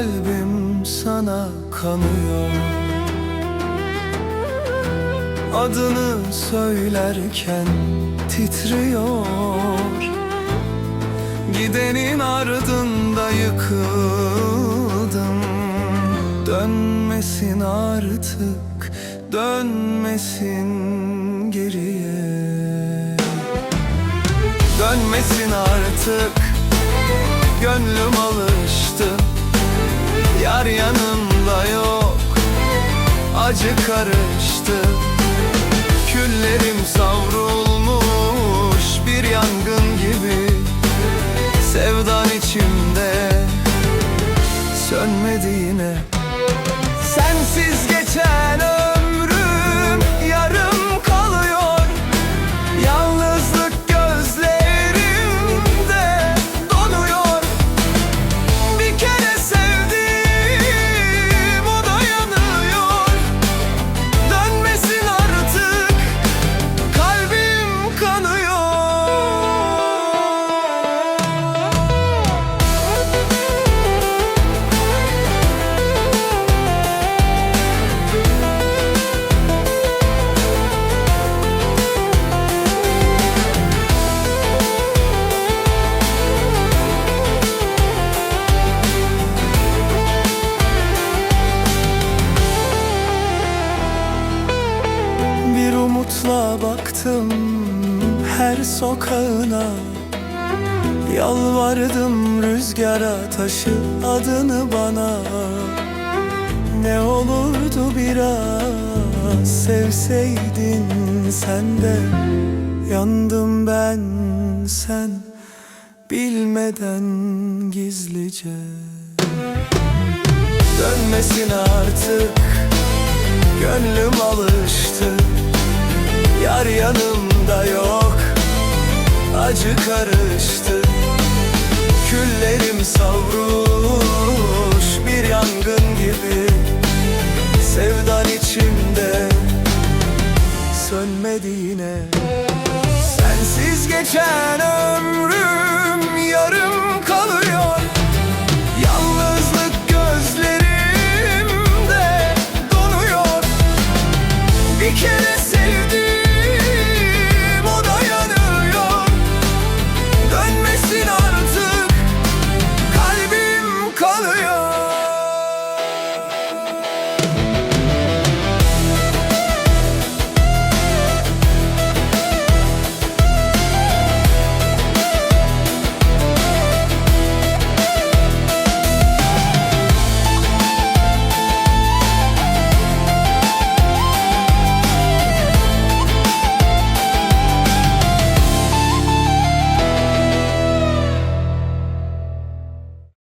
kalbim sana kanıyor. Adını söylerken titriyor. Gidenin ardında yıkıldım. Dönmesin artık Dönmesin geriye. Dönmesin artık Gönlüm alıştı Acı karıştı. Küllerim savrulmuş Bir yangın gibi. Sevdan içimde umutla baktım her sokağına. Yalvardım rüzgara taşı adını bana. Ne olurdu biraz sevseydin sen de. Yandım ben sen bilmeden gizlice. Dönmesin artık Yar yanımda yok. Acı karıştı. Küllerim savrulmuş Bir yangın gibi. Sevdan içimde Sönmedi yine. Sensiz geçen